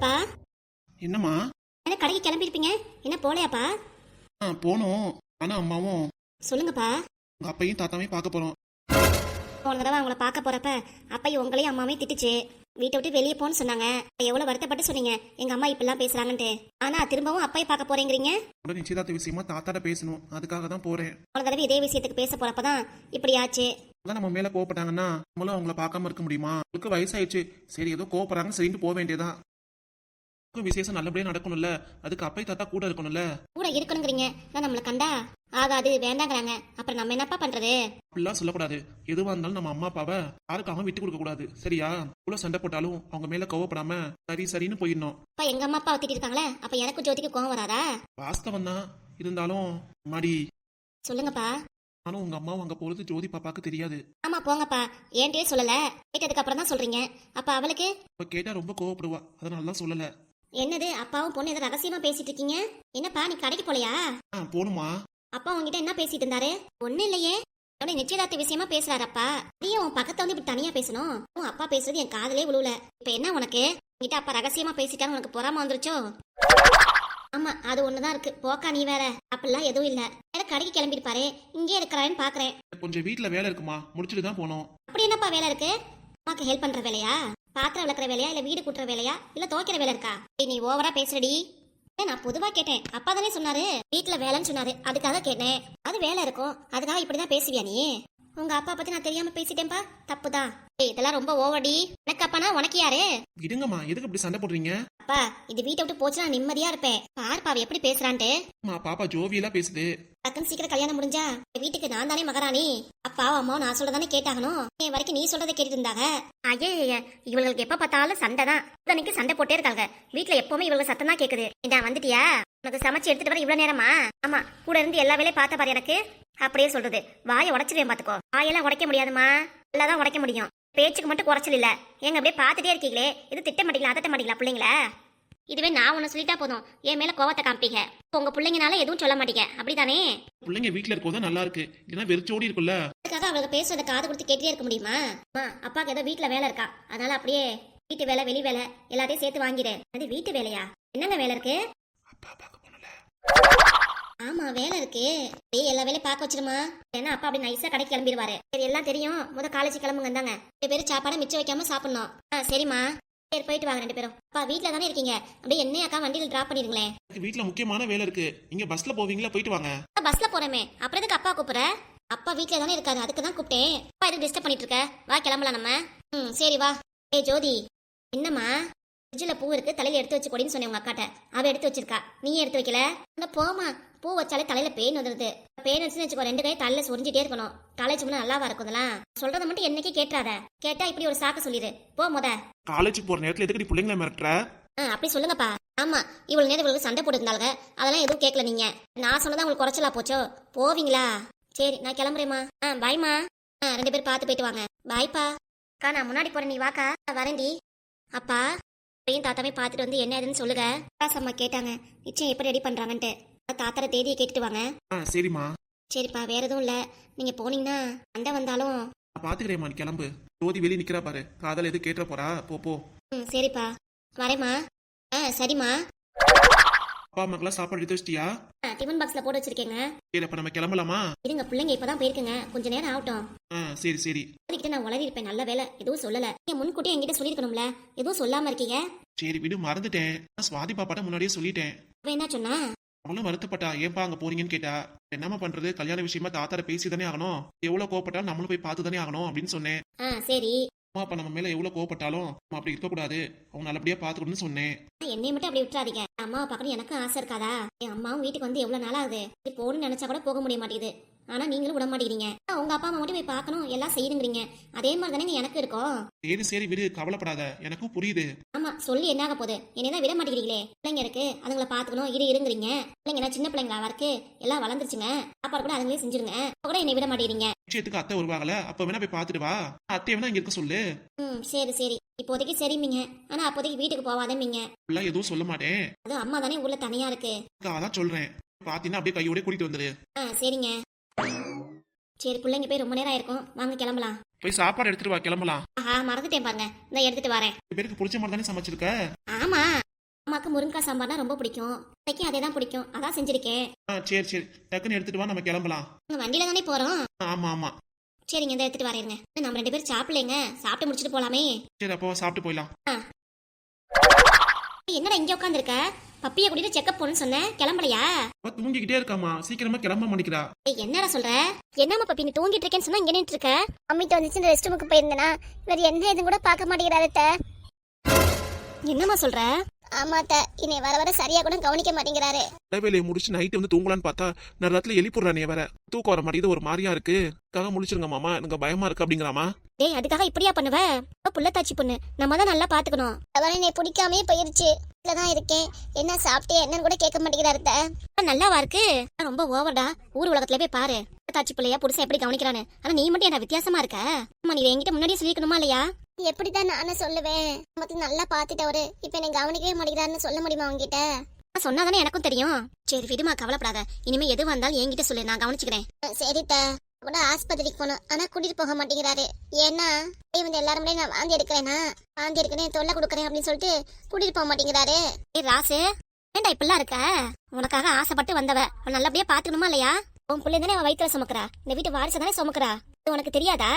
அப்பா என்னம்மா? என்ன கடைக்கு கிளம்பியிருப்பீங்க? என்ன போலையாப்பா? ஆ போனோம். ஆனா அம்மாவும் சொல்லுங்கப்பா. உங்க அப்பையும் தாத்தாவையும் பார்க்க போறோம். போன தடவை அவங்கள பார்க்க போறப்ப அப்பையும் உங்களையும் அம்மாவையும் திட்டுச்சு. வீட்டை விட்டு வெளியே போன்னு சொன்னாங்க. எவ்வளவு வருத்தப்பட்டு சொன்னீங்க. எங்க அம்மா இப்படிலாம் பேசுறாங்கன்ட்டு. ஆனா திரும்பவும் அப்பையை பார்க்க போறேங்கிறீங்க? உடனே நிச்சயதார்த்த விஷயமா தாத்தாட்ட பேசணும். அதுக்காக தான் போறேன். போன தடவை இதே விஷயத்துக்கு பேச போறப்பதான் இப்படி ஆச்சு. அதான் நம்ம மேல கோவப்பட்டாங்கன்னா நம்மளும் அவங்கள பார்க்காம இருக்க முடியுமா? அவங்களுக்கு வயசாயிடுச்சு. சரி ஏதோ கோவப்படுறாங்க சரின்ட்டு போக வேண்டியதான் விசேஷம் நல்லபடியா நடக்கணும்ல. அதுக்கு அப்பை தாத்தா கூட இருக்கணும்ல. கூட இருக்கணுங்கிறீங்க. நான் நம்மளை கண்டா ஆகாது வேண்டாங்கிறாங்க. அப்புறம் நம்ம என்னப்பா பண்றது? அப்படிலாம் சொல்லக்கூடாது. எதுவா இருந்தாலும் நம்ம அம்மா அப்பாவை யாருக்காகவும் விட்டு கொடுக்க கூடாது. சரியா? இவ்வளவு சண்டை போட்டாலும் அவங்க மேல கோவப்படாம சரி சரின்னு போயிடணும். அப்பா எங்க அம்மா அப்பா திட்டிட்டு இருக்காங்களே? அப்ப எனக்கு ஜோதிக்கு கோவம் வராதா? வாஸ்தவம் தான். இருந்தாலும் மாடி. சொல்லுங்கப்பா. நானும் உங்க அம்மாவும் அங்க போறது ஜோதி பாப்பாக்கு தெரியாது. ஆமா போங்கப்பா. ஏன்ட்டே சொல்லல? கேட்டதுக்கு அப்புறம் தான் சொல்றீங்க. அப்ப அவளுக்கு? இப்ப கேட்டா ரொம்ப கோவப்படுவா. அதனால தான் சொல்லல. என்னது அப்பாவும் பொண்ணு ஏதோ ரகசியமா பேசிட்டு இருக்கீங்க என்னப்பா நீ கடைக்கு போலையா? ஆ போணுமா? அப்பா உங்ககிட்ட என்ன பேசிட்டு இருந்தாரு? ஒண்ணு இல்லையே. உடனே நிச்சயதார்த்த விஷயமா பேசுறாரு அப்பா நீ உன் பக்கத்துல வந்து இப்படி தனியா பேசணும்? உன் அப்பா பேசுறது என் காதலே விழுவல இப்ப என்ன உனக்கு? உன்கிட்ட அப்பா ரகசியமா பேசிட்டான்னு உனக்கு பொறாம வந்துருச்சோ? ஆமா அது ஒண்ணுதான் இருக்கு. போக்கா நீ வேற. அப்படிலாம் எதுவும் இல்ல. வேற கடைக்கு கிளம்பிருப்பாரு இங்கே இருக்கிறாருன்னு பாக்குறேன். கொஞ்சம் வீட்ல வேலை இருக்குமா? முடிச்சுட்டு தான் போனோம் அப்படி என்னப்பா வேலை இருக்கு? அம்மாக்கு ஹெல்ப் பண்ற வேலையா? பாத்திரம் விளக்குற வேலையா இல்ல வீடு கூட்டுற வேலையா இல்ல துவைக்கிற வேலை இருக்கா? நீ ஓவரா பேசுறடி. நான் பொதுவா கேட்டேன். அப்பா தானே சொன்னாரு வீட்ல வேலைன்னு சொன்னாரு. அதுக்காக கேட்டேன். அது வேலை இருக்கும். அதுக்காக இப்படிதான் பேசுவியா நீ? உங்க அப்பா பத்தி நான் தெரியாம பேசிட்டேன்பா. தப்புதான். இதெல்லாம் ரொம்ப ஓவடி எனக்கு அப்பானா உனக்கு யாரு? விடுங்கம்மா எதுக்கு இப்படி சண்டை போடுறீங்க? அப்பா இது வீட்டை விட்டு போச்சுன்னா நான் நிம்மதியா இருப்பேன். பார்ப்பா அவ எப்படி பேசுறான்ட்டு? பாப்பா ஜோவியெல்லாம் பேசுது. டக்குன்னு சீக்கிரம் கல்யாணம் முடிஞ்சா வீட்டுக்கு நான் தானே மகாராணி? அப்பாவும் அம்மாவும் நான் சொல்றதானே கேட்டாகணும்? என் வரைக்கும் நீ சொல்றதை கேட்டுட்டு இருந்தாங்க. ஐயே இவங்களுக்கு எப்ப பார்த்தாலும் சண்டை தான். அன்னைக்கு சண்டை போட்டே இருக்காங்க வீட்டுல எப்பவுமே இவங்களுக்கு சத்தம் தான் கேக்குது. இதான் வந்துட்டியா? உனக்கு சமைச்சு எடுத்துட்டு வர இவ்வளவு நேரமா? ஆமா கூட இருந்து எல்லா வேலையும் பார்த்த பாரு எனக்கு. அப்படியே சொல்றது. வாயை உடச்சிருவேன் பாத்துக்கோ. வாயெல்லாம் உடைக்க முடியாதுமா தான் உடைக்க முடியும். பேச்சுக்கு மட்டும் குறைச்சல இல்ல. எங்க அப்படியே பார்த்துட்டே இருக்கீங்களே. இது திட்ட மாட்டீங்களா? அதட்ட மாட்டீங்களா பிள்ளைங்களா? இதுவே நான் உன்னை சொல்லிட்டா போதும். என் மேல கோவத்தை காமிப்பீங்க. உங்க பிள்ளைங்கனால எதுவும் சொல்ல மாட்டீங்க. அப்படிதானே? பிள்ளைங்க வீட்ல இருக்கோதான் நல்லா இருக்கு. இல்லைன்னா வெறிச்சோடி இருக்குல்ல அதுக்காக அவளுக்கு பேசுறத காது கொடுத்து கேட்டே இருக்க முடியுமா? அம்மா அப்பாக்கு ஏதோ வீட்ல வேலை இருக்கா? அதனால அப்படியே வீட்டு வேலை வெளி வேலை எல்லாத்தையும் சேர்த்து வாங்கிடு. அது வீட்டு வேலையா? என்னங்க வேலை இருக்கு? ஆமா வேலை இருக்கு. அப்படியே எல்லா வேலையும் பார்க்க வச்சிருமா ஏன்னா அப்பா அப்படி நைஸா கடைக்கு கிளம்பிடுவாரு. சரி எல்லாம் தெரியும். முத காலேஜ் கிளம்புங்க தாங்க ரெண்டு பேரும் சாப்பாடை மிச்சம் வைக்காம சாப்பிடணும். ஆ சரிம்மா. சரி போயிட்டு வாங்க ரெண்டு பேரும். அப்பா வீட்ல தானே இருக்கீங்க? அப்படியே என்னைய அக்கா வண்டியில் டிராப் பண்ணிடுங்களேன். எனக்கு வீட்ல முக்கியமான வேலை இருக்கு. நீங்க பஸ்ல போவீங்களா? போயிட்டு வாங்க. பஸ்ல போறேமே. அப்புறம் எதுக்கு அப்பா கூப்பிடுற? அப்பா வீட்ல தானே இருக்காரு. அதுக்கு தான் கூப்பிட்டேன். அப்பா எதுக்கு டிஸ்டர்ப் பண்ணிட்டு இருக்க வா கிளம்பலாம் நம்ம. ம் சரி வா. ஏய் ஜோதி. என்னம்மா? ஃப்ரிட்ஜில் பூ இருக்கு. தலையில எடுத்து வச்சு கொடின்னு சொன்னேன் உங்க அக்காட்ட. அவ எடுத்து வச்சிருக்கா. நீ எடுத்து வைக்கல? அந்த போமா பூ வச்சாலே தலையில பெயின் வந்துடுது பெயின் வச்சுன்னு வச்சுக்கோ ரெண்டு கை தலையில சொரிஞ்சிட்டே இருக்கணும். காலேஜ் முன்னா நல்லாவா இருக்கும் இதெல்லாம். சொல்றத மட்டும் என்னைக்கே கேட்டுறாத. கேட்டா இப்படி ஒரு சாக்க சொல்லிடு போ முத. காலேஜ் போற நேரத்துல எதுக்கு நீ பிள்ளைங்கள மிரட்டுற? ஆ அப்படி சொல்லுங்கப்பா. ஆமா இவ்வளவு நேரம் இவளுக்கு சண்டை போட்டுருந்தாளுங்க. அதெல்லாம் எதுவும் கேட்கல நீங்க. நான் சொன்னதா உங்களுக்கு குறைச்சலா போச்சோ? போவீங்களா? சரி நான் கிளம்புறேம்மா. ஆ பாய்மா ஆ ரெண்டு பேரும் பார்த்து போயிட்டு வாங்க. பாய்ப்பா அக்கா நான் முன்னாடி போறேன். நீ வாக்கா. வரேன்டி அப்பா அப்பையும் தாத்தாவையும் பார்த்துட்டு வந்து என்ன ஏதுன்னு சொல்லுங்க. காசு அம்மா கேட்டாங்க. நிச்சயம் எப்படி ரெடி பண்றாங்கன்ட்டு. தாத்தார தேதியை கேட்டுட்டு வாங்க. ஆ சரிம்மா. சரிப்பா வேற எதுவும் இல்ல. நீங்க போனீங்கன்னா சண்டை வந்தாலும். நான் பாத்துக்கிறேம்மா நீ கிளம்பு. ஜோதி வெளியே நிக்கிறா பாரு. காதல் எது கேட்டுற போறா? போ போ. ம் சரிப்பா. வரேம்மா. ஆ சரிம்மா. அப்பா அம்மாக்கெல்லாம் சாப்பாடு எடுத்து வச்சிட்டியா? ஆ, டிஃபன் பாக்ஸ்ல போட்டு வச்சிருக்கேங்க. சரி அப்ப நம்ம கிளம்பலாமா? இருங்க பிள்ளைங்க இப்பதான் போயிருக்குங்க. கொஞ்ச நேரம் ஆகட்டும். ஆ சரி சரி. அதுக்கிட்ட நான் உளறி இருப்பேன் நல்ல வேலை. எதுவும் சொல்லல. நீங்க முன்கூட்டியே என்கிட்ட சொல்லிருக்கணும்ல எதுவும் சொல்லாம இருக்கீங்க? சரி விடு மறந்துட்டேன். நான் சுவாதி பாப்பாட்ட முன்னாடியே சொல்லிட்டேன். அவ என்ன சொன்னா? அவளும் வருத்தப்பட்டா ஏன்பா அங்க போறீங்கன்னு கேட்டா என்னம்மா பண்றது? கல்யாண விஷயமா தாத்தார பேசி தானே ஆகணும். எவ்வளவு கோவப்பட்டாலும் நம்மளும் போய் பார்த்து தானே ஆகணும் அப்படின்னு சொன்னேன். சரி. அம்மா அப்பா நம்ம மேல எவ்வளவு கோவப்பட்டாலும் நம்ம அப்படி இருக்கக்கூடாது. அவங்க நல்லபடியா பாத்துக்கணும்னு சொன்னேன். என்னைய மட்டும் அப்படி விட்டுறாதீங்க. அம்மாவை பார்க்கணும் எனக்கும் ஆசை இருக்காதா? என் அம்மாவும் வீட்டுக்கு வந்து எவ்வளவு நாள் ஆகுது போகணும்னு நினைச்சா கூட போக முடிய மாட்டேங்குது. ஆனா நீங்களும் விட மாட்டேங்கிறீங்க. உங்க அப்பா அம்மா மட்டும் போய் பார்க்கணும் எல்லாம் செய்யுங்கிறீங்க அதே மாதிரி தானே எனக்கு இருக்கும் சரி சரி விடு கவலைப்படாத. எனக்கும் புரியுது. ஆமா சொல்லி என்ன ஆக போகுது? என்னை தான் விட மாட்டேங்கிறீங்களே. பிள்ளைங்க இருக்கு அதுங்களை பாத்துக்கணும் இரு இருங்குறீங்க. பிள்ளைங்க சின்ன பிள்ளைங்களா இருக்கு எல்லாம் வளர்ந்துருச்சுங்க. சாப்பாடு கூட அதுங்களே செஞ்சிருங்க. அப்ப கூட என்னை விட மாட்டேங்கிறீங்க. விஷயத்துக்கு அத்தை வருவாங்கல்ல அப்ப வேணா போய் பாத்துட்டு வா. அத்தையை வேணா இங்க இருக்க சொல்லு. ம் சரி சரி. இப்போதைக்கு சரிமிங்க ஆனா அப்போதைக்கு வீட்டுக்கு போவாதேமிங்க அப்படிலாம் எதுவும் சொல்ல மாட்டேன். அது அம்மா தானே ஊர்ல தனியா இருக்கு. அதான் சொல்றேன். பாத்தீங்கன்னா அப்படியே கையோட கூட்டிட்டு வந்துரு. ஆ சரிங்க. சரி பிள்ளைங்க போய் ரொம்ப நேரம் ஆயிருக்கும். வாங்க கிளம்பலாம். போய் சாப்பாடு எடுத்துட்டு வா கிளம்பலாம். ஆஹா மறந்துட்டேன் பாருங்க. இந்த எடுத்துட்டு வரேன். பேருக்கு பிடிச்ச மாதிரி தானே சமைச்சிருக்க? ஆமா. அம்மாக்கு முருங்கக்காய் சாம்பார்னா ரொம்ப பிடிக்கும். இன்னைக்கு அதே தான் பிடிக்கும். அதான் செஞ்சிருக்கேன் ஆ சரி சரி. டக்குன்னு எடுத்துட்டு வா நம்ம கிளம்பலாம். வண்டியில தானே போறோம்? ஆமா ஆமா. சரிங்க இந்த எடுத்துட்டு வரேங்க நம்ம ரெண்டு பேரும் சாப்பிடலைங்க. சாப்பிட்டு முடிச்சுட்டு போலாமே. சரி அப்போ சாப்பிட்டு போயிடலாம். என்னடா இங்க உட்காந்துருக்க பப்பியை கூட்டிட்டு செக்கப் போகணும்னு சொன்னேன். கிளம்பலையா? அவ தூங்கிக்கிட்டே இருக்காமா சீக்கிரமா கிளம்ப மாட்டேங்கிறா ஏய், என்னடா சொல்ற? என்னம்மா பப்பி நீ தூங்கிட்டு இருக்கேன்னு சொன்னா இங்க நின்று இருக்க? அம்மிட்ட வந்துச்சு ரெஸ்ட் ரூமுக்கு போயிருந்தேனா. இவர் என்ன எதுவும் கூட பார்க்க மாட்டேங்கிறாரு. என்னம்மா சொல்ற? ஆமாத்த இனி வர வர சரியா கூட கவனிக்க மாட்டேங்கிறாரு. வேலையை முடிச்சு நைட்டு வந்து தூங்கலான்னு பார்த்தா நான் ராத்திரி எழுப்பிடுறானே வேற தூக்கம் வர மாட்டேங்குது ஒரு மாதிரியா இருக்கு. அதுக்காக முடிச்சிருங்க மாமா எனக்கு பயமா இருக்கு அப்படிங்கிறாமா? டேய் அதுக்காக இப்படியா பண்ணுவ? புள்ளத்தாச்சி பொண்ணு. நம்ம தான் நல்லா பாத்துக்கணும். அவன் என்னை பிடிக்காமே போயிருச்சு. தான் இருக்கேன். என்ன சாப்பிட்டே என்னன்னு கூட கேட்க மாட்டேங்கிறாரு நல்லாவா இருக்கு? ஆனா ரொம்ப ஓவர்டா ஊர் உலகத்துல போய் பாரு. புள்ளத்தாச்சி பிள்ளையா புருஷன் எப்படி கவனிக்கிறான்னு. ஆனா நீ மட்டும் என்ன வித்தியாசமா இருக்க? அம்மா நீ என்கிட்ட முன்னாடியே சொல்லிக்கணுமா இல்லையா? எப்படிதான் நானும் சொல்லுவேன்? மொத்தம் நல்லா பார்த்துட்டவரு. இப்ப என்னை கவனிக்கவே மாட்டேங்கிறாருன்னு சொல்ல முடியுமா உங்ககிட்ட நான் சொன்னாதானே எனக்கும் தெரியும். சரி விடுமா கவலைப்படாத. இனிமே எது வந்தாலும் என்கிட்ட சொல்லு நான் கவனிச்சுக்கிறேன். சரித்த கூட ஆஸ்பத்திரிக்கு போகணும். ஆனா கூட்டிட்டு போக மாட்டேங்கிறாரு. ஏன்னா "ஏய், வந்து எல்லாரும் நான் வாந்தி எடுக்கிறேனா? வாந்தி எடுக்கிறேன் தொல்லை கொடுக்குறேன் அப்படின்னு சொல்லிட்டு கூட்டிட்டு போக மாட்டேங்கிறாரு. ராசு ஏன்டா இப்படிலாம் இருக்க? உனக்காக ஆசைப்பட்டு வந்தவ. நல்லபடியா பாத்துக்கணுமா இல்லையா? உன் பிள்ளை தானே வயித்துல சுமக்கிறா. இந்த வீட்டு வாரிசு தானே சுமக்கிறா? உனக்கு தெரியாதா?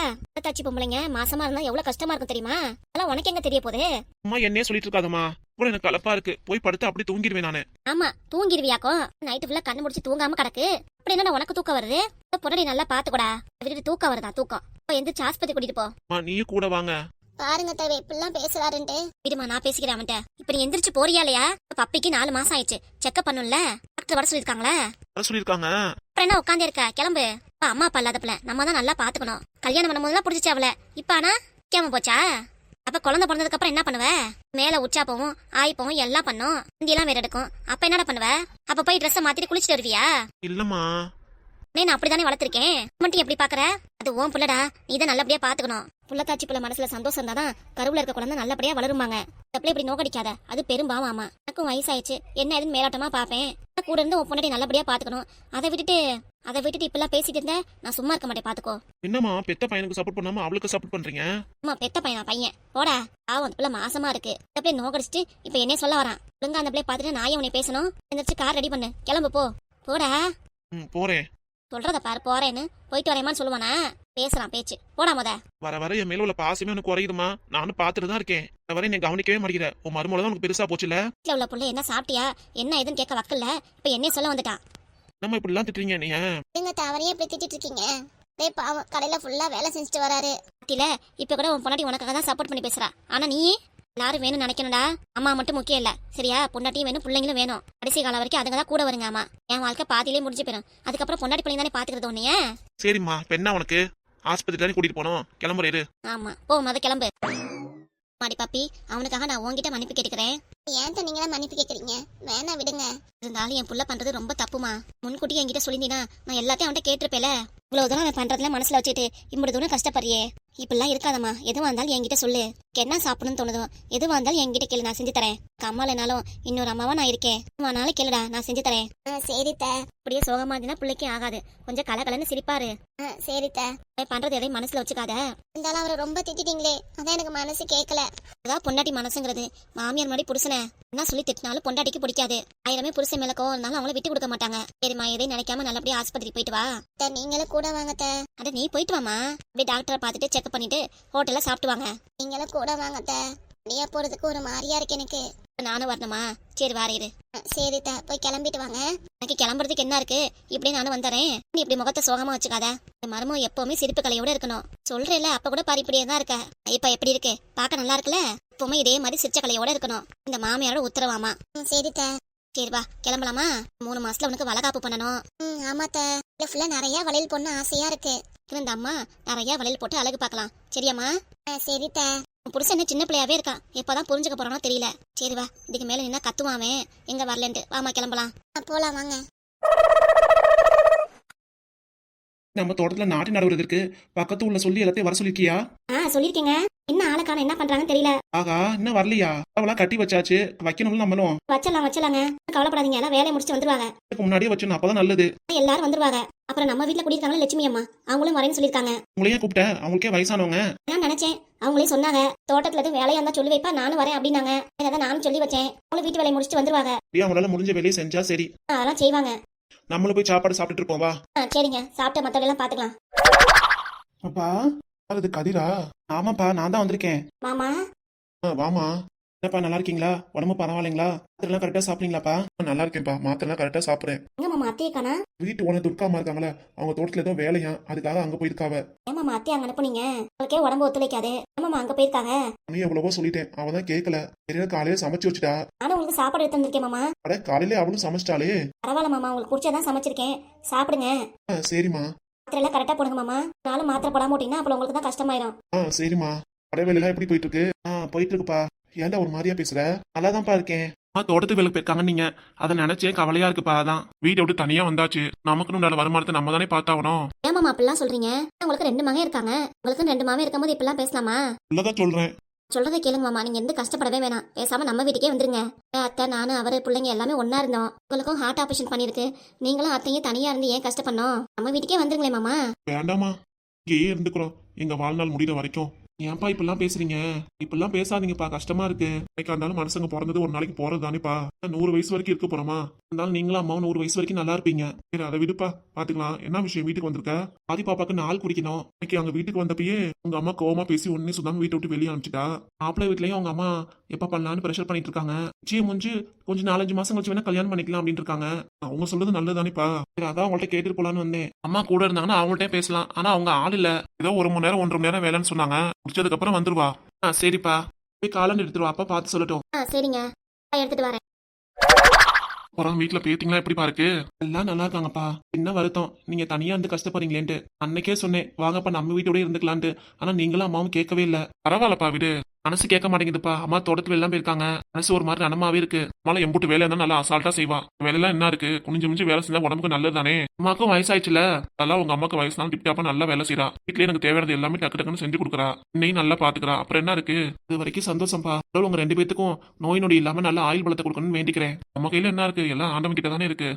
தாச்சி பொம்பளைங்க மாசமா இருந்தா எவ்வளவு கஷ்டமா இருக்கும் தெரியுமா? அதெல்லாம் உனக்கு எங்க தெரிய போகுது? அம்மா என்னையே சொல்லிட்டு இருக்காதம்மா. கூட எனக்கு கலப்பா இருக்கு. போய் படுத்து அப்படி தூங்கிடுவேன் நானு. ஆமா தூங்கிருவியாக்கும் நைட்டு ஃபுல்லா கண்ணு முடிச்சு தூங்காம கிடக்கு. அப்படி என்ன உனக்கு தூக்கம் வருது? பொண்ணடி நல்லா பாத்துக்கூடா விட்டுட்டு தூக்கம் வருதா? தூக்கம். இப்போ எந்திரிச்சு ஆஸ்பத்திரி கூட்டிட்டு போ. அம்மா நீயும் கூட வாங்க. பாருங்க தேவை இப்படிலாம் பேசுறாருன்ட்டு. விடுமா நான் பேசிக்கிறேன் அவன்கிட்ட. இப்ப நீ எந்திரிச்சு போறியா இல்லையா? பப்பிக்கு நாலு மாசம் ஆயிடுச்சு. செக்அப் பண்ணும்ல? டாக்டர் வர சொல்லிருக்காங்களே வர சொல்லியிருக்காங்க. அப்புறம் என்ன உட்காந்து இருக்க கிளம்பு. அப்பா, அம்மா அப்பா இல்லாத பிள்ளை நம்ம தான் நல்லா பாத்துக்கணும். கல்யாணம் பண்ணும்போதெல்லாம் பிடிச்சிச்சு அவளை. இப்ப ஆனா கேம போச்சா? அப்ப குழந்தை பிறந்ததுக்கு அப்புறம் என்ன பண்ணுவ? மேல உச்சா போவும் ஆய் போவும் எல்லாம் பண்ணும். இந்தியெல்லாம் வேற எடுக்கும். அப்ப என்னடா பண்ணுவ? அப்ப போய் ட்ரெஸ்ஸை மாத்திட்டு குளிச்சுட்டு வருவியா? இல்லம்மா. நான் அப்படிதானே வளர்த்திருக்கேன். மட்டும் எப்படி பாக்குற? அது ஓன் புள்ளடா. நீ தான் நல்லபடியா பாத்துக்கணும். புள்ளத்தாச்சி புள்ள மனசுல சந்தோஷம் இருந்தாதான் கருவுல இருக்க குழந்தை நல்லபடியா வளருமாங்க. பிள்ளை இப்படி நோக்கடிக்காத. அது பெரும் பாவாமா எனக்கும் வயசாயிடுச்சு. என்ன ஏதுன்னு மேலாட்டமா பாப்பேன் கூட இருந்து உன் பொண்ணாடி நல்லபடியா பாத்துக்கணும். அதை விட்டுட்டு அதை விட்டுட்டு இப்பெல்லாம் பேசிட்டு இருந்த நான் சும்மா இருக்க மாட்டேன் பாத்துக்கோ. என்னம்மா பெத்த பையனுக்கு சப்போர்ட் பண்ணாம அவளுக்கு சப்போர்ட் பண்றீங்க? அம்மா பெத்த பையனா பையன். போடா. பாவம் அந்த பிள்ளை மாசமா இருக்கு. இந்த பிள்ளை நோக்கடிச்சிட்டு இப்ப என்ன சொல்ல வரான். ஒழுங்கா அந்த பிள்ளை பாத்துட்டு நான் உன்னை பேசணும். எந்திரிச்சு கார் ரெடி பண்ணு. கிளம்பு போ. போடா. ம் போறேன். சொல்றத பாரு போறேன்னு. போயிட்டு வரேமான்னு சொல்லுவானா? பேசுறான் பேச்சு. போடா முத. வர வர என் மேல உள்ள பாசமே எனக்கு குறையுதுமா? நானும் பாத்துட்டு தான் இருக்கேன். வர வரை நீ கவனிக்கவே மாட்டேங்கிற. உன் மருமலை தான் உனக்கு பெருசா போச்சுல? வீட்டுல உள்ள புள்ள என்ன சாப்பிட்டியா? என்ன ஏதுன்னு கேட்க வக்கல்ல இப்ப என்னைய சொல்ல வந்துட்டான். நம்ம இப்படி எல்லாம் திட்டுறீங்க நீ எங்க தவறையே இப்படி திட்டிட்டு இருக்கீங்க? டேய் பாவம் கடையில ஃபுல்லா வேலை செஞ்சுட்டு வராரு. பாத்தியில இப்ப கூட உன் பொண்டாட்டி உனக்காக தான் சப்போர்ட் பண்ணி பேசுறா. ஆனா நீ? எல்லாரும் வேணும்னு நினைக்கணும்டா. அம்மா மட்டும் முக்கியம் இல்ல. சரியா? பொண்டாட்டியும் வேணும் பிள்ளைங்களும் வேணும். கடைசி காலம் வரைக்கும் அதுங்க தான் கூட வருங்க அம்மா. என் வாழ்க்கை பாதியிலே முடிஞ்சு போயிடும் அதுக்கப்புறம் பொண்டாட்டி பிள்ளைங்க தானே பாத்துக்கிறது உன்னைய? சரிம்மா என்ன உனக்கு? ஆஸ்பத்திரி தானே கூட்டிட்டு போனோம். கிளம்புற இரு. ஆமா. போ மத கிளம்பு. மாடி பாப்பி அவனுக்காக நான் உன்கிட்ட மன்னிப்பு கேட்டுக்கிறேன். ஏன்ட்ட நீங்களா மன்னிப்பு கேக்குறீங்க? வேணா விடுங்க. இருந்தாலும் என் புள்ள பண்றது ரொம்ப தப்புமா. முன்கூட்டி என்கிட்ட சொல்லியிருந்தீனா நான் எல்லாத்தையும் அவன்கிட்ட கேட்டிருப்பேல. இவ்வளவு தூரம் அவன் பண்றதுல மனசுல வச்சுட்டு இவ்வளவு தூரம் கஷ்டப்படுறியே. இப்படிலாம் இருக்காதம்மா. எதுவா இருந்தாலும் என்கிட்ட சொல்லு. என்ன சாப்பிடணும்னு தோணுதோ. எதுவா இருந்தாலும் என்கிட்ட கேளு நான் செஞ்சு தரேன். அம்மாலனாலும் இன்னொரு அம்மாவா நான் இருக்கேன். ஆனாலும் கேளுடா நான் செஞ்சு தரேன். சரி த அப்படியே சோகமா இருந்தா பிள்ளைக்கு ஆகாது. கொஞ்சம் கலகலன்னு சிரிப்பாரு. சரி த அவன் பண்றது எதையும் மனசுல வச்சுக்காத. இருந்தாலும் அவரை ரொம்ப திட்டிட்டீங்களே. அதான் எனக்கு மனசு கேட்கல அதான் பொண்டாட்டி மனசுங்கிறது. மாமியார் மாதிரி புருஷனை என்ன சொல்லி திட்டினாலும் பொண்டாட்டிக்கு பிடிக்காது. ஆயிரமே புருஷன் மேல கோவம் இருந்தாலும் அவங்கள விட்டு கொடுக்க மாட்டாங்க. சரிம்மா எதையும் நினைக்காம நல்லபடியா ஆஸ்பத்திரி போயிட்டு வா. நீங்களும் கூட வாங்க த அட நீ போயிட்டு வாமா அப்படியே டாக்டரை பார்த்துட்டு செக் பண்ணிட்டு ஹோட்டல்ல சாப்பிட்டு வாங்க. நீங்களும் கூட வாங்க த போகிறதுக்கு போறதுக்கு ஒரு மாதிரியா இருக்கு எனக்கு. நானும் வரணுமா? சரி வார இரு. ஆ, சரி த போய் கிளம்பிட்டு வாங்க. எனக்கு கிளம்புறதுக்கு என்ன இருக்கு? இப்படியே நானும் வந்துறேன். நீ இப்படி முகத்தை சோகமா வச்சுக்காத. இந்த மரமும் எப்பவுமே சிரிப்பு கலையோட இருக்கணும். சொல்றேல அப்ப கூட பாரு இப்படியே தான் இருக்க? இப்ப எப்படி இருக்கு? பார்க்க நல்லா இருக்குல்ல? எப்பவுமே இதே மாதிரி சிரிச்ச கலையோட இருக்கணும். இந்த மாமியாரோட உத்தரவாமா? ம், சரி வா கிளம்பலாமா? மூணு மாசத்துல உனக்கு வளகாப்பு பண்ணணும். ம் ஆமா ஃபுல்லா நிறைய வளையல் பொண்ணு ஆசையா இருக்கு. இந்த அம்மா நிறைய வளையல் போட்டு அழகு பார்க்கலாம். சரியாம்மா? ஆ, சரி புருஷன் என்ன சின்ன பிள்ளையாவே இருக்கான் எப்பதான் புரிஞ்சுக்க போறானோ தெரியல. சரி வா இதுக்கு மேல நின்னா கத்துவாமே எங்க வரலன்ட்டு. வாமா கிளம்பலாம். போலாம் வாங்க. நம்ம தோட்டத்துல நாட்டு நடவுறது இருக்கு. பக்கத்து உள்ள சொல்லி எல்லாத்தையும் வர சொல்லிருக்கியா? ஆ சொல்லியிருக்கேங்க என்ன ஆளுக்கான என்ன பண்றாங்கன்னு தெரியல. ஆகா இன்னும் வரலையா? அவெல்லாம் கட்டி வச்சாச்சு. வைக்கணும்ல நம்மளும். வச்சிடலாம் வச்சிடலாங்க. கவலைப்படாதீங்க. எல்லாம் வேலையை முடிச்சுட்டு வந்துருவாங்க. இதுக்கு முன்னாடியே வச்சணும் அப்பதான் நல்லது. எல்லாரும் வந்துருவாங்க. அப்புறம் நம்ம வீட்ல குடியிருக்காங்களா லட்சுமி அம்மா? அவங்களும் வரேன்னு சொல்லியிருக்காங்க. உங்களையே கூப்பிட்டேன். அவங்களுக்கே வயசானவங்க. நான் நினைச்சேன். அவங்களே சொன்னாங்க. தோட்டத்துல எதுவும் வேலையா இருந்தா சொல்லி வைப்பா. நானும் வரேன் அப்படின்னாங்க. அதான் நானும் சொல்லி வச்சேன். அவங்களும் வீட்டு வேலையை முடிச்சுட்டு வந்துருவாங்க. அவங்களால முடிஞ்ச வேலையை செஞ்சா சரி. அதெல்லாம் செய்வாங்க. நம்மளும் போய் சாப்பாடு சாப்பிட்டுட்டு இருப்போம் வா. ஆ சரிங்க. சாப்பிட்ட மத்தவங்க எல்லாம் பாத்துக்கலாம். அப்பா அது கதிரா? ஆமாப்பா நான் தான் வந்திருக்கேன். மாமா? ஆ, வாமா என்னப்பா நல்லா இருக்கீங்களா? உடம்பு பரவாயில்லைங்களா? மாத்திரெல்லாம் கரெக்டா சாப்பிட்டீங்களாப்பா? நல்லா இருக்கேன்ப்பா. மாத்திரெல்லாம் கரெக்டா சாப்பிடுறேன். எங்க மாமா அத்தையை காணா? வீட்டு ஓனர் துர்காமா இருக்காங்களே அவங்க தோட்டத்துல ஏதோ வேலையா? அதுக்காக அங்க போயிருக்காவ. ஏன் மாமா அத்தையை அங்க அனுப்புனீங்க? உங்களுக்கே உடம்பு ஒத்துழைக்காது. ஏன் மாமா அங்க போயிருக்காங்க? நீ எவ்வளவோ சொல்லிட்டேன். அவ தான் கேட்கல சரியா காலையில சமைச்சு வச்சுட்டா. நானும் உங்களுக்கு சாப்பாடு எடுத்து வந்திருக்கேன் மாமா. அட காலையில அவளும் சமைச்சிட்டாளே. பரவாயில்ல மாமா. உங்களுக்கு பிடிச்சதான் சமைச்சிருக்கேன். சாப்பிடுங்க. ஆ சரிம்மா. மாத்திரை எல்லாம் கரெக்டா போடுங்க மாமா. நானும் மாத்திரை போடாம போட்டீங்கன்னா அப்புறம் உங்களுக்கு தான் கஷ்டமாயிரும். ஆ சரிம்மா. கடைவேலைலாம் எப்படி போயிட்டு இருக்கு? ஆ போயிட்டு இருக்குப்பா. ஏன்டா ஒரு மாதிரியா பேசுற? நல்லாதான்ப்பா இருக்கேன். தோட்டத்து வேலைக்கு போயிருக்காங்க நீங்க அதை நினைச்சே கவலையா இருக்குப்பா அதான். வீட்டை விட்டு தனியா வந்தாச்சு. நமக்குன்னு உண்டான வருமானத்தை நம்ம தானே பார்த்தாகணும். ஏன் மாமா அப்படிலாம் சொல்றீங்க? உங்களுக்கு ரெண்டு மகன் இருக்காங்க. உங்களுக்கு ரெண்டு மாமன் இருக்கும்போது இப்படிலாம் பேசலாமா? உள்ளதான் சொல்றேன். சொல்றதை கேளுங்க மாமா. நீங்க எந்த கஷ்டப்படவே வேணாம். பேசாம நம்ம வீட்டுக்கே வந்துருங்க. அத்தை நானு அவரு பிள்ளைங்க எல்லாமே ஒண்ணா இருந்தோம். உங்களுக்கும் ஹார்ட் ஆபரேஷன் பண்ணிருக்கு நீங்களும் அத்தையும் தனியா இருந்து ஏன் கஷ்டப்படணும்? நம்ம வீட்டுக்கே வந்துருங்களே மாமா. வேண்டாமா இங்கேயே இருந்துக்கிறோம். எங்க வாழ்நாள் முடிகிற வரைக்கும். ஏன்பா இப்பெல்லாம் பேசுறீங்க? இப்பெல்லாம் பேசாதீங்கப்பா. கஷ்டமா இருக்கு. இன்னைக்கா இருந்தாலும் மனுஷங்க பிறந்தது ஒரு நாளைக்கு போறது தானேப்பா நூறு வயசு வரைக்கும் இருக்க போறோமா இருந்தாலும் நீங்களும் அம்மாவும் நூறு வயசு வரைக்கும் நல்லா இருப்பீங்க. சரி அதை விடுப்பா. பாத்துக்கலாம். என்ன விஷயம் வீட்டுக்கு வந்திருக்க? ஆதி பாப்பாக்கு நாள் குடிக்கணும். இன்னைக்கு அவங்க வீட்டுக்கு வந்தப்பயே உங்க அம்மா கோவமா பேசி ஒன்னே சுதாம வீட்டை விட்டு வெளியே அனுப்பிச்சிட்டா. மாப்பிள்ளை வீட்லயும் அவங்க அம்மா எப்ப பண்ணலாம்னு ப்ரெஷர் பண்ணிட்டு இருக்காங்க நிச்சயம் முடிஞ்சு கொஞ்சம் நாலஞ்சு மாசம் கழிச்சு வேணா கல்யாணம் பண்ணிக்கலாம் அப்படின்னு இருக்காங்க அவங்க சொல்றது நல்லதுதானேப்பா. அதான் உங்கள்ட்ட கேட்டுட்டு போலான்னு வந்தேன். அம்மா கூட இருந்தாங்கன்னா அவங்கள்ட்ட பேசலாம். ஆனா அவங்க ஆள் இல்ல. ஏதோ ஒரு மணி நேரம் ஒன்றரை மணி நேரம் வேலைன்னு சொன்னாங்க. முடிச்சதுக்கு அப்புறம் வந்துருவா. ஆ சரிப்பா. போய் காலண்டு எடுத்துருவா அப்பா பார்த்து சொல்லட்டும். சரிங்க. எடுத்துட்டு வரேன். அப்புறம் வீட்டுல பேத்திங்களா எப்படிப்பா இருக்கு? எல்லாம் நல்லா இருக்காங்கப்பா. என்ன வருத்தம். நீங்க தனியா இருந்து கஷ்டப்படுறீங்களேன்ட்டு. அன்னைக்கே சொன்னேன் வாங்கப்பா நம்ம வீட்டோட இருந்துக்கலான்ட்டு. ஆனா நீங்களும் அம்மாவும் கேட்கவே இல்ல. பரவாயில்லப்பா விடு. மனசு கேட்க மாட்டேங்குதுப்பா. அம்மா தோட்டத்துல எல்லாம் போயிருக்காங்க. மனசு ஒரு மாதிரி அனமாவே இருக்கு. அம்மால எம்புட்டு வேலை இருந்தா நல்லா அசால்ட்டா செய்வா. வேலையெல்லாம் என்ன இருக்கு? குனிஞ்சு முடிஞ்சு வேலை செஞ்சா உடம்புக்கு நல்லது தானே அம்மாக்கும் வயசாயிடுச்சுல. அதெல்லாம் உங்க அம்மாக்கு வயசுனாலும் டிப்டாப்பா நல்லா வேலை செய்யறா வீட்டுல எனக்கு தேவையானது எல்லாமே டக்கு டக்குன்னு செஞ்சு கொடுக்குறா. இன்னையும் நல்லா பாத்துக்கிறா. அப்புறம் என்ன இருக்கு? இது வரைக்கும் சந்தோஷம்ப்பா கடவுள் உங்க ரெண்டு பேத்துக்கும் நோய் நொடி இல்லாம நல்ல ஆயுள் பலத்தை கொடுக்கணும்னு வேண்டிக்கிறேன். நம்ம கையில என்ன இருக்கு? எல்லாம் ஆண்டவன் கிட்ட தானே இருக்கு.